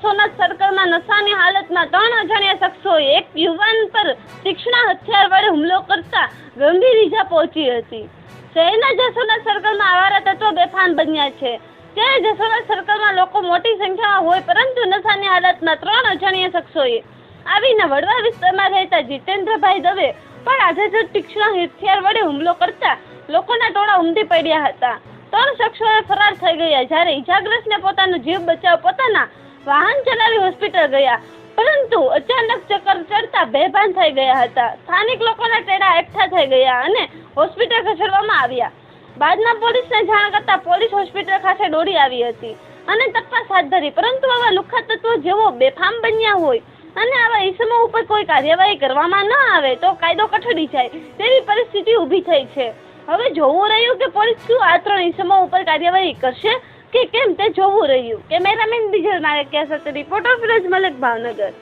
જસોનાથ સર્કલમાં નશાની હાલતમાં ત્રણ અજાણ્યા શખ્સોએ એક યુવાન પર તીક્ષ્ણ હથિયાર વડે હુમલો કરતા ગંભીર ઈજા પહોંચી હતી. શહેરના જસોના સર્કલમાં આવારા તત્વો બેફાન બન્યા છે. ત્યારે જસોના સર્કલમાં લોકો મોટી સંખ્યામાં હોય પરંતુ નશાની હાલતમાં ત્રણ અજાણ્યા શખ્સોએ આવીને વડવા વિસ્તારમાં રહેતા જીતેન્દ્રભાઈ દવે પણ આજે જ તીક્ષ્ણ હથિયાર વડે હુમલો કરતા લોકોના ટોળા ઉમટી પડ્યા હતા. ત્રણ શખ્સોએ ફરાર થઈ ગયા જ્યારે ઈજાગ્રસ્તને પોતાનો જીવ બચાવ પોતાના વાહન ચલાવી હોસ્પિટલ ગયા. પરંતુ અચાનક ચક્કર ચડતા બેભાન થઈ ગયા હતા. સ્થાનિક લોકોના ટેડા એકઠા થઈ ગયા અને હોસ્પિટલ ખસેડવામાં આવ્યા. બાદમાં પોલીસને જાણ કરતા પોલીસ હોસ્પિટલ ખાતે દોડી આવી હતી અને તપાસ હાથ ધરી. પરંતુ આવા લુખ્ખા તત્વો જેવો બેફામ બન્યા હોય અને આવા ઈસમો ઉપર કોઈ કાર્યવાહી કરવામાં ન આવે તો કાયદો કઠડી જાય તેવી પરિસ્થિતિ ઊભી થઈ છે. હવે જોવું રહ્યું કે પોલીસ શું આ ત્રણ ઈસમો ઉપર કાર્યવાહી કરશે કે કેમ તે જોવું રહ્યું? કેમેરામેન બીજલ નાયકિયા સાથે રિપોર્ટર ફિરોજ મલિક ભાવનગર.